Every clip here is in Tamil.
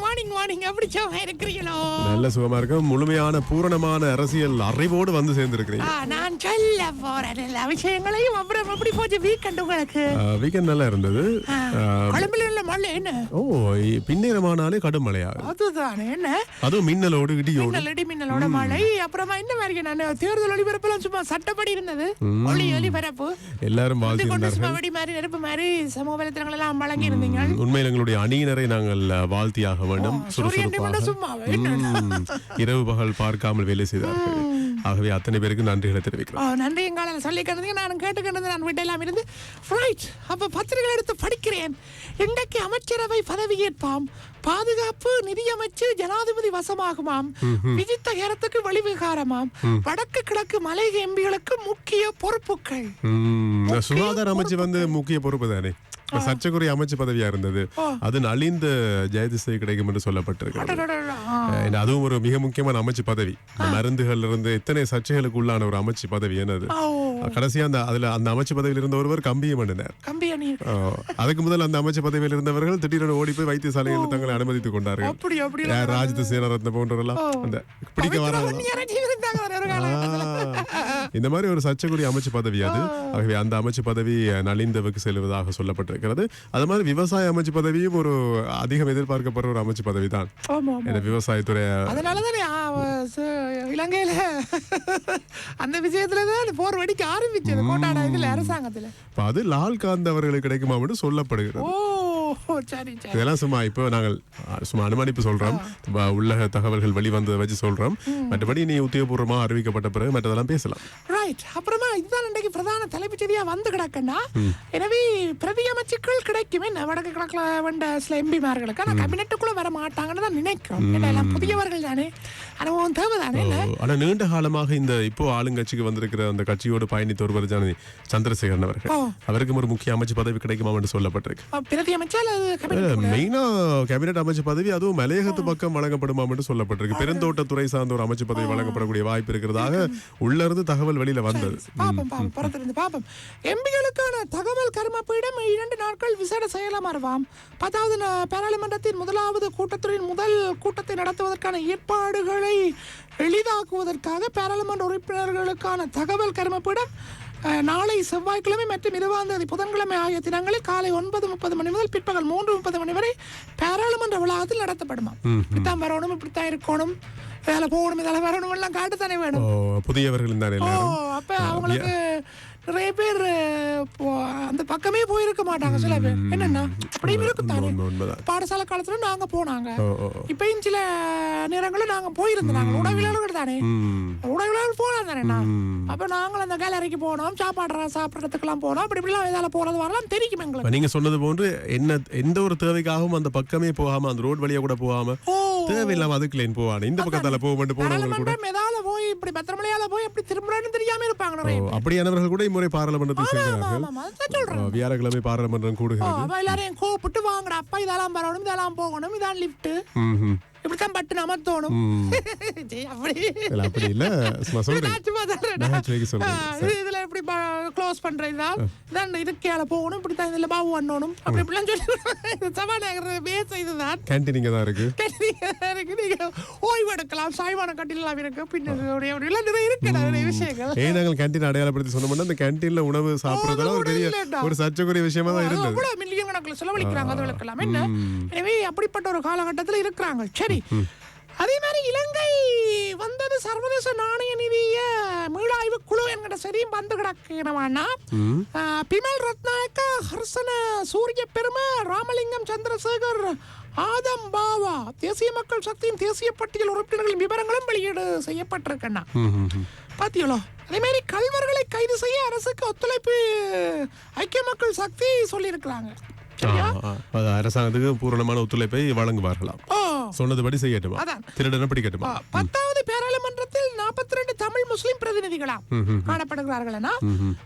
மார்னிங் மார்னிங் எப்படி சும்மா இருக்கிறீங்களோ? நல்ல சுகமா இருக்கும் முழுமையான பூரணமான அரசியல் அறிவோடு வந்து சேர்ந்திருக்கிறீங்க. நான் சொல்ல போறேன். எல்லா விஷயங்களையும் அப்புறம் எப்படி போச்சு வீக்கெண்ட் உங்களுக்கு? வீக்கெண்ட் நல்லா இருந்தது. கொழும்புல உள்ள மழை என்ன? ஓ பின்னேரமானாலே கடும் மழையாகும் அதுதானே என்ன? அதுவும் மின்னலோடு இடியோடு. மின்னல் இடி மின்னலோட மழை. அப்புறமா என்ன மாதிரி நான்? தேர்தல் ஒளிபரப்புலாம் சும்மா சட்டப்படி இருந்தது. ஒளி ஒளிபரப்பு. எல்லாரும் கொண்டு சும்மா வெடி மாதிரி நெருப்பு மாதிரி சமூக வலைத்தளங்கள் எல்லாம் வழங்கி இருந்தீங்க. உண்மையில் எங்களுடைய அணியினரை நாங்கள் அஹ், வாழ்த்தியாக வேண்டும். சுறுசுறுப்பாக. இரவு பகல் பார்க்காமல் வேலை செய்தார்கள். ஆகவே அத்தனை பேருக்கு நன்றிகளை தெரிவிக்கிறோம். ஓ, நன்றி எங்கால சொல்லிக்கிறது நான் கேட்டுக்கிட்டது நான் வீட்டெல்லாம் இருந்து ரைட் அப்ப பத்திரிகை எடுத்து படிக்கிறேன். இன்றைக்கு அமைச்சரவை பதவியேற்பாம் பாதுகாப்பு நிதியமைச்சு ஜனாதிபதி வசமாகுமாம். விஜித்த ஹேரத்துக்கு வழிவிகாரமாம் வடக்கு கிழக்கு மலை எம்பிகளுக்கு முக்கிய பொறுப்புகள். சுகாதார அமைச்சு வந்து முக்கிய பொறுப்பு தானே? சர்ச்சைக்குரிய அமைச்சு பதவியா இருந்தது. அது நலிந்த ஜெயதிசை கிடைக்கும் என்று சொல்லப்பட்டிருக்கிறது. அடடடடா. ஆ. அஹ் அது ஒரு மிக முக்கியமான அமைச்சு பதவி. இந்த மருந்துகள்ல இருந்து எத்தனை சர்ச்சைகளுக்கு உள்ளான ஒரு அமைச்சு பதவி என்னது? கடைசியா அந்த அதுல அந்த அமைச்சு பதவியில் இருந்த ஒருவர் கம்பியம் பண்ணினார் கம்பி அணி. அஹ் அதுக்கு முதல் அந்த அமைச்சு பதவியில் இருந்தவர்கள் திடீரென ஓடி போய் வைத்தியசாலையில் தங்களை அனுமதித்துக் கொண்டார்கள். ராஜித சேனரத்ன போன்றவரெல்லாம் அந்த பிடிக்க காலகட்டத்துல. இந்த மாதிரி ஒரு சர்ச்சைக்குரிய அமைச்சு பதவி அது. ஆகவே அந்த அமைச்சு பதவி நலிந்தவுக்கு செல்வதாக சொல்லப்பட்டிருக்கிறது. அது மாதிரி விவசாய அமைச்சு பதவியும் ஒரு அதிகம் எதிர்பார்க்கப்படுற ஒரு அமைச்சு பதவி தான் விவசாயத்துறை அதனாலதானே இலங்கையில அந்த விஷயத்துல தான் போர் வெடிக்க ஆரம்பிச்சது கோட்டாடா இதுல அரசாங்கத்துல. அது லால் காந்த் அவர்களுக்கு கிடைக்குமா என்று சொல்லப்படுகிறது. இதெல்லாம் சும்மா இப்போ நாங்கள் சும்மா அனுமானிப்பு சொல்றோம். உள்ளக தகவல்கள் வெளிவந்ததை வச்சு சொல்றோம். மற்றபடி நீ உத்தியோகபூர்வமாக அறிவிக்கப்பட்ட பிறகு மற்றதெல்லாம் பேசலாம். ரைட் அப்புறமா இதுதான் இன்றைக்கு பிரதான தலைப்புச் செய்தியா வந்து கிடக்குன்னா எனவே பிரதி அமைச்சுக்கள் கிடைக்கும். வடக்கு கிழக்குல வந்த சில எம்பிமார்களுக்கு. ஆனா கேபினட்டுக்குள்ள வர மாட்டாங்கன்னு தான் நினைக்கிறோம். எல்லாம் புதியவர்கள் தானே. அனுபவம் தேவைதானே இல்ல? ஆனா நீண்ட காலமாக இந்த இப்போ ஆளுங்கட்சிக்கு வந்திருக்கிற அந்த கட்சியோடு பயணித்த ஒருவர் ஜானதி சந்திரசேகரன் அவர்கள். அவருக்கும் ஒரு முக்கிய அமைச்சு பதவி கிடைக்குமா என்று சொல்லப்பட்டிருக்கு. பிரதி அமைச்சா அல்லது cabinet மெயினா கேபினட் அமைச்சு பதவி அதுவும் மலையகத்து பக்கம் வழங்கப்படுமா என்று சொல்லப்பட்டிருக்கு. பெருந்தோட்டத்துறை சார்ந்த ஒரு அமைச்சு பதவி வழங்கப்படக்கூடிய வாய்ப்பு இருக்கிறதாக உள்ள இருந்து தகவல் வெளியில வந்தது. பாப்போம் பாப்போம் புறத்திலிருந்து பாப்போம். எம்பிகளுக்கான தகவல் கருமப்பீடம் இரண்டு நாட்கள் விசேட செயலமர்வாம் பத்தாவது பாராளுமன்றத்தின் முதலாவது கூட்டத்தொடரின் முதல் கூட்டத்தை நடத்துவதற்கான ஏற்பாடுகளை எளிதாக்குவதற்காக பாராளுமன்ற உறுப்பினர்களுக்கான தகவல் கருமப்பீடம் நாளை செவ்வாய்க்கிழமை மற்றும் இருபதாம் தேதி புதன்கிழமை ஆகிய தினங்களில் காலை ஒன்பது முப்பது மணி முதல் பிற்பகல் மூன்று முப்பது மணி வரை பாராளுமன்ற வளாகத்தில் நடத்தப்படுமா இப்படித்தான் வரணும் இப்படித்தான் இருக்கணும். இதில் போகணும் இதில் வரணும் எல்லாம் காட்டுத்தானே வேணும். ஓ, புதியவர்கள் தானே ஓ அப்ப அவங்களுக்கு நிறைய பேர் அந்த பக்கமே போயிருக்க மாட்டாங்க சில பேர். என்னன்னா அப்படியும் இருக்குத்தானே. பாடசாலை காலத்துல நாங்க போனாங்க. இப்பயும் சில நேரங்களும் நாங்க போயிருந்தோம் நாங்க உணவிலாளர்கள் தானே. ம். உணவிலாளர் போனோம் தானே. அப்ப நாங்களும் அந்த கேலரிக்கு போனோம் சாப்பாடு சாப்பிட்றதுக்கெல்லாம் போனோம். அப்படி இப்படிலாம் இதால போறது வரலாம் தெரியும் எங்களுக்கு. நீங்க சொன்னது போன்று என்ன எந்த ஒரு தேவைக்காகவும் அந்த பக்கமே போகாம அந்த ரோட் வழியா கூட போகாம ஓ தேவையில்லாம லைன் போவானு. இந்த பக்கத்தால போக மட்டும் போனவங்க கூட. எதால போய் இப்படி பத்திரமலையால போய் எப்படி திரும்புறேன்னு தெரியாம இருப்பாங்க. அப்படியானவர்கள் கூட இம்முறை சொல்றேன். ஓ, வியாழக்கிழமை பாராளுமன்றம் கூடுகிறது. எல்லாரையும் கூப்பிட்டு வாங்கடா. அப்பா இதெல்லாம் வரணும் இதெல்லாம் போகணும் இதான் லிஃப்ட். இப்படித்தான் பட்டு அமர்த்தணும் அப்படி. இல்ல இதுல எப்படி க்ளோஸ் பண்றதா இதான் இருக்கையால போகணும் இப்படித்தான் இதுல பாவு பண்ணணும் அப்படி இப்படிலாம் சொல்லி இது சபாநாயகர் பேச இதுதான். கேன்டீன் இங்க தான் இருக்கு. இருக்கு. நீங்க ஓய்வு எடுக்கலாம். சாய்வான கட்டிலாம் இருக்கு பின்னாடி எல்லாம் நிறைய இருக்கு. நிறைய விஷயங்கள். ஏன் நாங்கள் கேன்டீன் அடையாளப்படுத்தி சொன்னோம்னா அந்த கேன்டீன்ல உணவு சாப்பிடுறதெல்லாம் ஒரு பெரிய இல்லைடா. ஒரு சர்ச்சைக்குரிய விஷயமா தான் இருந்தது. மில்லியன் கணக்கில் செலவழிக்கிறாங்க. அதுகளுக்கெல்லாம் என்ன? எனவே அப்படிப்பட்ட ஒரு காலகட்டத்தில் இருக்கிறாங்க. சரி. அதே மாதிரி இலங்கை வந்தது சர்வதேச நாணய நிதிய மீளாய்வு குழு என்கிற சரியும் வந்து கிடக்கிறவானா பிமல் ரத்நாயக்கா ஹர்சன சூரிய பெருமை ராமலிங்கம் சந்திரசேகர் ஆதம் பாவா தேசிய மக்கள் சக்தியின் தேசிய பட்டியல் உறுப்பினர்களின் விவரங்களும் வெளியீடு செய்யப்பட்டிருக்கண்ணா பாத்தீங்களோ அதே மாதிரி கல்வர்களை கைது செய்ய அரசுக்கு ஒத்துழைப்பு ஐக்கிய மக்கள் சக்தி சொல்லியிருக்கிறாங்க. அரசாங்கத்துக்கு பூரணமான ஒத்துழைப்பை வழங்குவார்களாம். ஓ சொன்னதுபடி செய்யட்டுமா. திருடனை பிடிக்கட்டுமா பத்தாவது பாராளுமன்றத்தில் நாற்பத்தி ரெண்டு தமிழ் முஸ்லிம் பிரதிநிதிகளா காணப்படுகிறார்கள்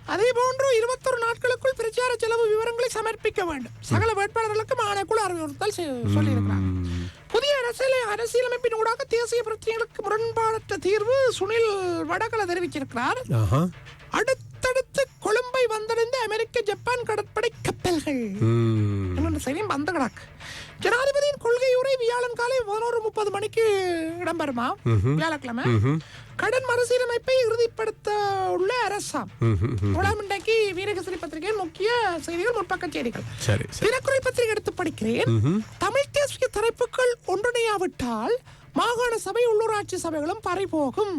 அதே போன்று இருபத்தொரு நாட்களுக்குள் பிரச்சார செலவு விவரங்களை சமர்ப்பிக்க வேண்டும். சகல வேட்பாளர்களுக்கும் ஆணைக்குழு அறிவுறுத்தல் சொல்லியிருக்கிறார். புதிய அரசியல் அரசியலமைப்பின் ஊடாக தேசிய பிரச்சனைகளுக்கு முரண்பாடற்ற தீர்வு சுனில் வடகல தெரிவிச்சிருக்கிறார். அடுத்தடுத்து கொழும்பை வந்தடைந்த அமெரிக்க ஜப்பான் கடற்படை கப்பல்கள். ம். இன்னொன்று செய்தியும் வந்த கிடக்கு ஜனாதிபதியின் கொள்கை உரை வியாழன் காலை பதினோரு முப்பது மணிக்கு இடம்பெறுமா? வியாழக்கிழமை. கடன் மறுசீரமைப்பை இறுதிப்படுத்த உள்ள அரசாம். இவ்வளவு இன்றைக்கு வீரகேசரி பத்திரிகையின் முக்கிய செய்திகள் முற்பக்க செய்திகள். தினக்குறை பத்திரிகை எடுத்து படிக்கிறேன். தமிழ் தேசிய தரப்புகள் ஒன்றிணையாவிட்டால் மாகாண சபை உள்ளூராட்சி சபைகளும் பறிபோகும்.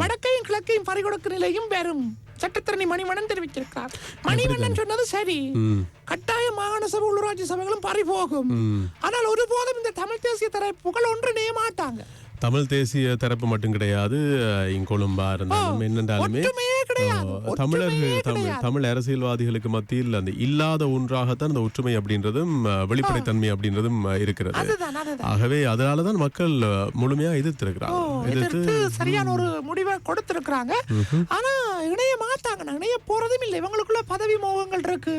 வடக்கையும் கிழக்கையும் பறிகொடுக்கும் நிலையும் வரும் சட்டத்தரணி மணிவண்ணன் தெரிவித்திருக்கிறார். மணிவண்ணன் சொன்னது சரி. கட்டாய மாகாண சபை உள்ளூராட்சி சபைகளும் பறிபோகும். ஆனால் ஒருபோதும் இந்த தமிழ் தேசிய தரப்புகள் ஒன்றிணைய மாட்டாங்க. தமிழ் தேசிய தரப்பு மட்டும் கிடையாது இங்கொழும்பா இருந்தாலும் என்னென்றாலுமே தமிழர்கள் தமிழ் அரசியல்வாதிகளுக்கு மத்தியில் அந்த இல்லாத ஒன்றாகத்தான் அந்த ஒற்றுமை அப்படின்றதும் வெளிப்படைத்தன்மை அப்படின்றதும் இருக்கிறது. ஆகவே அதனாலதான் மக்கள் முழுமையா எதிர்த்திருக்கிறாங்க. எதிர்த்து எதிர்த்து சரியான ஒரு முடிவை கொடுத்திருக்கிறாங்க. ஆனா இணைய மாட்டாங்க நான் இணைய போறதும் இல்லை. இவங்களுக்குள்ள பதவி மோகங்கள் இருக்கு.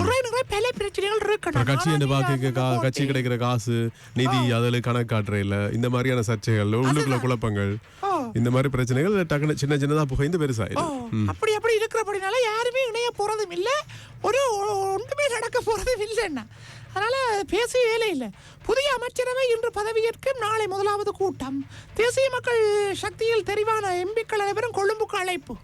நிறைய நிறைய பல பிரச்சனைகள் இருக்கு. கட்சி என்று பாக்க கட்சி கிடைக்கிற காசு நிதி அதுல கணக்காற்ற இல்ல. இந்த மாதிரியான சர்ச்சைகள் உள்ளுக்குள்ள குழப்பங்கள். இந்த மாதிரி பிரச்சனைகள் டக்குனு சின்ன சின்னதா புகைந்து பெருசாயிடும். அப்படி அப்படி இருக்கிறபடினால யாருமே இணைய போறதும் இல்ல. ஒரு ஒன்றுமே நடக்க போறதும் இல்லைன்னா. அதனால பேசி வேலை இல்லை. புதிய அமைச்சரவை இன்று பதவியேற்கும் நாளை முதலாவது கூட்டம். தேசிய மக்கள் சக்தியில் தெரிவான எம்பிக்கள் அனைவரும் கொழும்புக்கு அழைப்பு.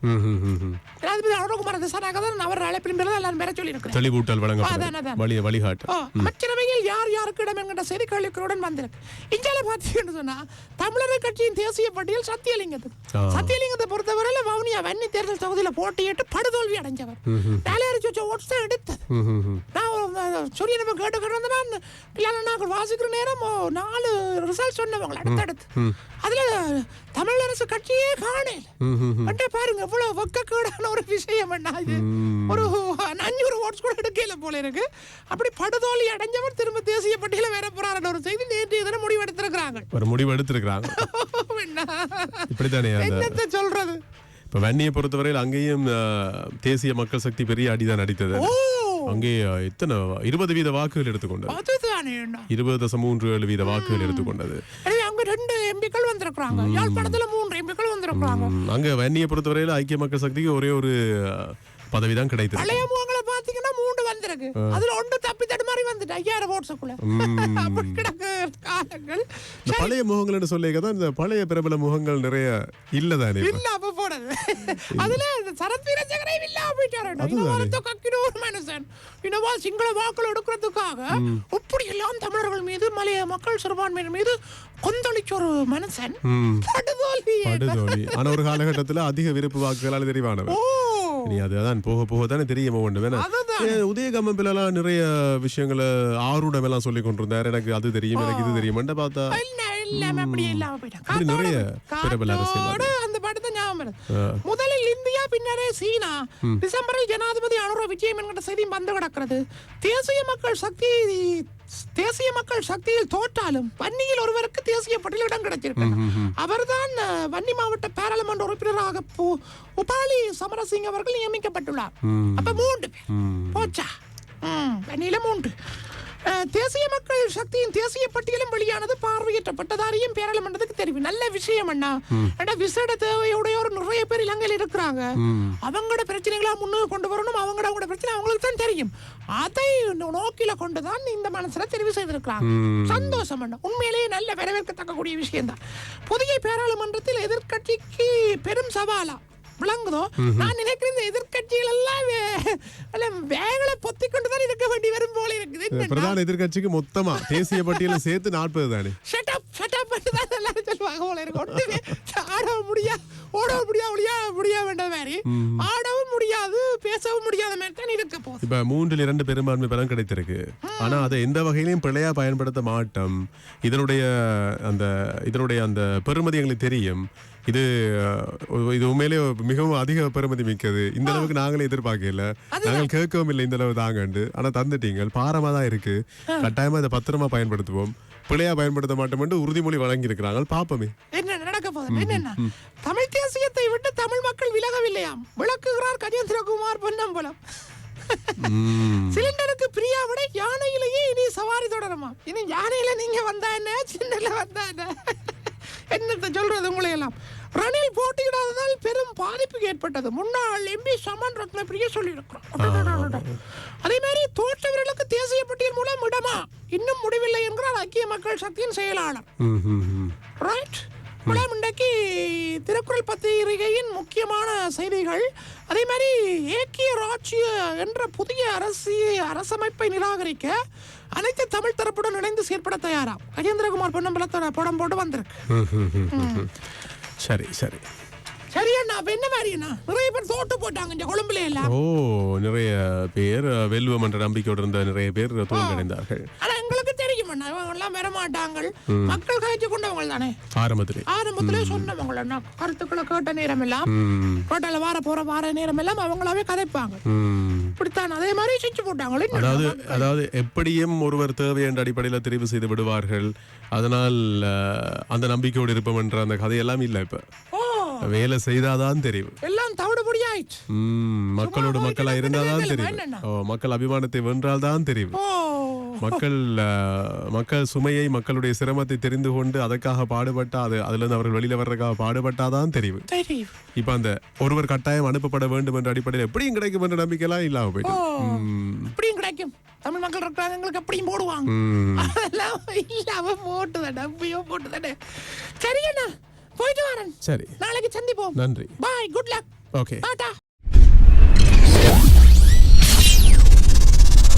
ஜனாதிபதி அனுரகுமார திசாநாயகர் அவர் அழைப்பின் பேரில் எல்லாரும் பெற சொல்லியிருக்கிறார். தெளிவூட்டல் அதான், வழங்கப்படும். அதான். வழி வழிகாட்டு. அமைச்சரவையில் யார் யாருக்கு இடம் என்கிற செய்தி கேள்விகளுடன் வந்திருக்கு. இந்தியால பாத்தீங்கன்னு சொன்னா தமிழர் கட்சியின் தேசிய பட்டியல் சத்தியலிங்கத்துக்கு. சத்தியலிங்கத்தை பொறுத்தவரையில வவுனியா வன்னி தேர்தல் தொகுதியில போட்டியிட்டு படுதோல்வி அடைஞ்சவர். வேலையறிச்சு வச்ச ஓட்ஸ் தான் எடுத்தது. நான் சொல்லி நம்ம கேட்டுக்கிட்டு வந்து நான் நாங்கள் வாசிக்கிற நேரம் நாலு ரிசல்ட் சொன்னவங்க அடுத்தடுத்து. அதுல தமிழ் அரசு கட்சியே காணல. அண்டே பாருங்க எவ்வளவு வெக்கக்கேடான ஒரு விஷயம் என்ன இது? ஒரு அஞ்சூறு ஓட்ஸ் கூட எடுக்கல போல இருக்கு. அப்படி படுதோல்வி அடைஞ்சவர் திரும்ப தேசிய பட்டியல வேற போறாருன்ற ஒரு செய்தி நேற்று தினம் முடிவெடுத்திருக்கிறாங்க. ஒரு முடிவு எடுத்திருக்கிறாங்க? இப்படித்தானே என்னத்த சொல்றது? இப்ப வன்னியை பொறுத்தவரையில் அங்கேயும் தேசிய மக்கள் சக்தி பெரிய அடிதான் அடித்தது. அங்கே எத்தனை இருபது வீத வாக்குகள் எடுத்துக்கொண்டது. இருபது தசம் மூன்று ஏழு வீத வாக்குகள் எடுத்துக்கொண்டது. அங்க ரெண்டு எம்பிக்கள் வந்திருக்கிறாங்க. யாழ்ப்பாணத்துல மூன்று எம்பிக்கள் வந்திருக்கிறாங்க. அங்க வன்னியை பொறுத்தவரையில் ஐக்கிய மக்கள் சக்திக்கு ஒரே ஒரு பதவிதான் கிடைத்தது. வந்திருக்கு அதுல ஒன்று தப்பி தடுமாறி வந்துட்டு ஐயாயிரம் ஓட்ஸுக்குள்ள. அப்படி கிடக்கு காலங்கள். இந்த பழைய முகங்கள் சொல்லிக்க தான் இந்த பழைய பிரபல முகங்கள் நிறைய இப்ப? இல்ல அப்ப போனது அதுல சரத் வீரசேகரே இல்ல போயிட்டாரு இனவாரத்தை கக்கிற ஒரு மனுஷன். இனவா சிங்கள வாக்கள் எடுக்கிறதுக்காக இப்படி எல்லாம் தமிழர்கள் மீது மலைய மக்கள் சிறுபான்மையினர் மீது கொந்தளிச்ச ஒரு மனுஷன். படுதோல்வி. ஆனா ஒரு காலகட்டத்துல அதிக விருப்பு வாக்குகளால் தெரிவானவர் நீ அதுதான் போக போக தானே தெரியுமா ஒன்று வேணா அதுதான். ஏன் உதயகமப்பிலாம் நிறைய விஷயங்களை ஆரூடம் எல்லாம் சொல்லி கொண்டிருந்தார். எனக்கு அது தெரியும் எனக்கு இது தெரியும் பார்த்தா. இல்லாம அப்படி இல்லாம போயிட்டான் அப்படி காத்தோட நிறைய போய். பிரபல அரசியல்வாதி. காத்தோட அந்த படத்தை ஞாபகம். முதலில் இந்தியா பின்னரே சீனா. டிசம்பரில் ஜனாதிபதி அனுர விஜயம் என்கிற செய்தி வந்து கிடக்கிறது. தேசிய மக்கள் சக்தி தேசிய மக்கள் சக்தியில் தோற்றாலும் வன்னியில் ஒருவருக்கு தேசிய பட்டியல் இடம் கிடைச்சிருக்கு. அவர்தான் வன்னி மாவட்ட பாராளுமன்ற உறுப்பினராக உபாலி சமரசிங் அவர்கள் நியமிக்கப்பட்டுள்ளார். அப்ப மூன்று பேர். போச்சா? வன்னியில மூன்று. தேசிய மக்கள் சக்தியின் தேசிய பட்டியலும் வெளியானது பார்வையிட்டப்பட்டதாரையும் பேரளமன்றத்துக்கு தெரியும் நல்ல விஷயம் அண்ணா. ஏன்னா விசேட தேவையுடையோர் நிறைய பேர் இலங்கையில் இருக்கிறாங்க. அவங்களோட பிரச்சனைகளா முன்னுக்கு கொண்டு வரணும் அவங்களோட அவங்களோட பிரச்சனை அவங்களுக்கு தான் தெரியும். அதை நோக்கில கொண்டுதான் இந்த மனசுல தெரிவு செய்திருக்கிறாங்க. சந்தோஷம் அண்ணா. உண்மையிலேயே நல்ல வரவேற்கத்தக்க கூடிய விஷயம் தான் புதிய பேராளுமன்றத்தில் எதிர்க்கட்சிக்கு பெரும் சவாலா. விளங்குதோ நான் நினைக்கிறேன் இந்த எதிர்க்கட்சிகள் எல்லாம் வே- எல்லாம் வேகளை பொத்தி கொண்டு தான் இருக்க வேண்டி வரும் போல இருக்குது. பிரதான எதிர்க்கட்சிக்கு மொத்தமா தேசிய பட்டியல சேர்த்து நாற்பது தானே? Up ன்னு தான் எல்லாரும் சொல்லுவாங்க போல இருக்கு. ஒண்ணுமே ஆடவும் முடியா, ஓடவும் முடியா, முடியா, முடியா வேண்ட மாதிரி. ஆடவும் முடியாது, பேசவும் முடியாத மாதிரி தான் இருக்க போகுது. இப்ப மூன்றில் இரண்டு பெரும்பான்மை பலம் கிடைத்திருக்கு. ஆனா அதை எந்த வகையிலையும் பிழையா பயன்படுத்த மாட்டோம். இதனுடைய அந்த இதனுடைய அந்த பெருமதி எங்களுக்கு தெரியும். இது இது உண்மையிலே மிகவும் அதிக பெருமதி மிக்கது. இந்த அளவுக்கு நாங்களே எதிர்பார்க்கல. நாங்கள் கேட்கவும் இல்லை இந்த அளவு தாங்கண்டு. ஆனா தந்துட்டீங்க பாரமா தான் இருக்கு. கட்டாயமா இதை பத்திரமா பயன்படுத்துவோம். பிழையா பயன்படுத்த மாட்டோம் என்று உறுதிமொழி வழங்கி இருக்கிறாங்க பாப்போமே என்ன நடக்க போகுது? என்னென்ன? தமிழ் தேசியத்தை விட்டு தமிழ் மக்கள் விலகவில்லையாம். விளக்குகிறார் கஜேந்திரகுமார் பொன்னம்பலம். சிலிண்டருக்கு பிரியா விட யானையிலேயே இனி சவாரி தொடருமா இனி யானையில நீங்க வந்தா என்ன? சின்னல வந்தா என்ன? என்னத்த சொல்றது உங்களை எல்லாம் ரணில் போட்டியிடாததால் பெரும் பாதிப்பு ஏற்பட்டது. முன்னாள் எம்பி சமன் ரத்ன பிரிய சொல்லியிருக்கிறோம் அதே மாதிரி தோற்றவர்களுக்கு தேசிய பட்டியல் மூலம் இடமா இன்னும் முடிவில்லை என்கிறார் ஐக்கிய மக்கள் சக்தியின் செயலாளர். ரைட் மேடம் இன்றைக்கு திருக்குறள் பத்திரிகையின் முக்கியமான செய்திகள். அதே மாதிரி ஏக்கிய ராஜ்ய என்ற புதிய அரசிய அரசமைப்பை நிராகரிக்க அனைத்து தமிழ் தரப்புடன் இணைந்து செயற்பட தயாராம் கஜேந்திரகுமார் பொன்னம்பலத்தோட படம் போட்டு வந்திருக்கு. சரி சரி. சரி அண்ணா என்ன மாதிரி அண்ணா? நிறைய பேர் தோட்டு போட்டாங்க இந்த கொழும்புல எல்லாம். ஓ நிறைய பேர் வெல்வம் என்ற நம்பிக்கையோடு இருந்த நிறைய பேர் தோல்வியடைந்தார்கள். ஆனா எங்களுக்கு தெரியும் அண்ணா இவங்க எல்லாம் மக்கள் கழிச்சு கொண்டவங்க தானே. ஆரம்பத்திலே. ஆரம்பத்திலே சொன்னவங்க அண்ணா கருத்துக்களை கேட்ட நேரம் எல்லாம் ம், ஹோட்டல்ல வார போற வார நேரம் எல்லாம் அவங்களாவே கதைப்பாங்க. இப்படித்தான் அதே மாதிரி செஞ்சு போட்டாங்களே அதாவது அதாவது எப்படியும் ஒருவர் தேவை என்ற அடிப்படையில் தெரிவு செய்து விடுவார்கள். அதனால் அந்த நம்பிக்கையோடு இருப்போம் என்ற அந்த கதையெல்லாம் இல்லை இப்ப. வேலை செய்தாதான் தெரிவு. எல்லாம் தவிடுபடி ஆயிடுச்சு மக்களோடு மக்களா இருந்தாதான். ஓ மக்கள் அபிமானத்தை வென்றால்தான் தெரிவு. ஓ. மக்கள் மக்கள் சுமையை மக்களுடைய சிரமத்தை தெரிந்து கொண்டு அதற்காக பாடுபட்டா அது அதுல இருந்து அவர்கள் வெளியில வர்றதுக்காக பாடுபட்டாதான் தெரிவு. தெரியும் இப்ப அந்த ஒருவர் கட்டாயம் அனுப்பப்பட வேண்டும் என்ற அடிப்படையில் எப்படியும் கிடைக்கும் என்ற நம்பிக்கையெல்லாம் இல்லாம போயிட்டு. ம், இப்படியும் கிடைக்கும். தமிழ் மக்கள் இருக்கிறாங்க எங்களுக்கு எப்படியும் போடுவாங்க. அதெல்லாம் இல்லாம போட்டுதானே எப்பயோ போட்டுதானே. சரி அண்ணா போயிட்டு வரேன். சரி. நாளைக்கு சந்திப்போம். நன்றி. Bye good luck okay tata